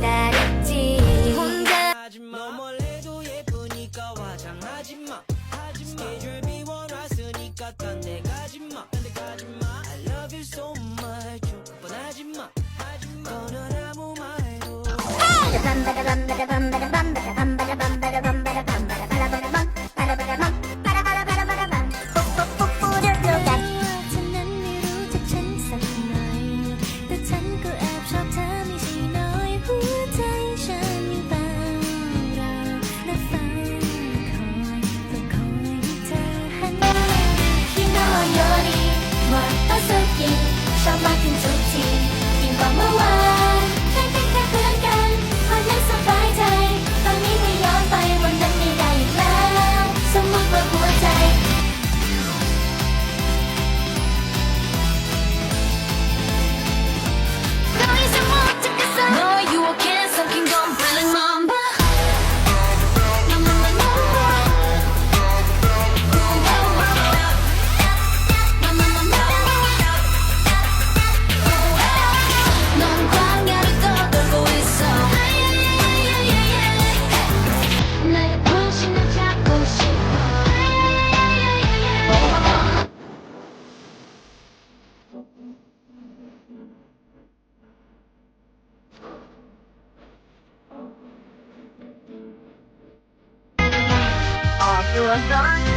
기다렸지. 혼자 하지마. 너 멀래도 예쁘니까 화장하지마. 하지마. 스케줄 비워놨으니까 딴데 가지마. I love you so much. 뻔하지마. 하지마. 너는 아무 말도ฉัน Sama tim suci. Everyone.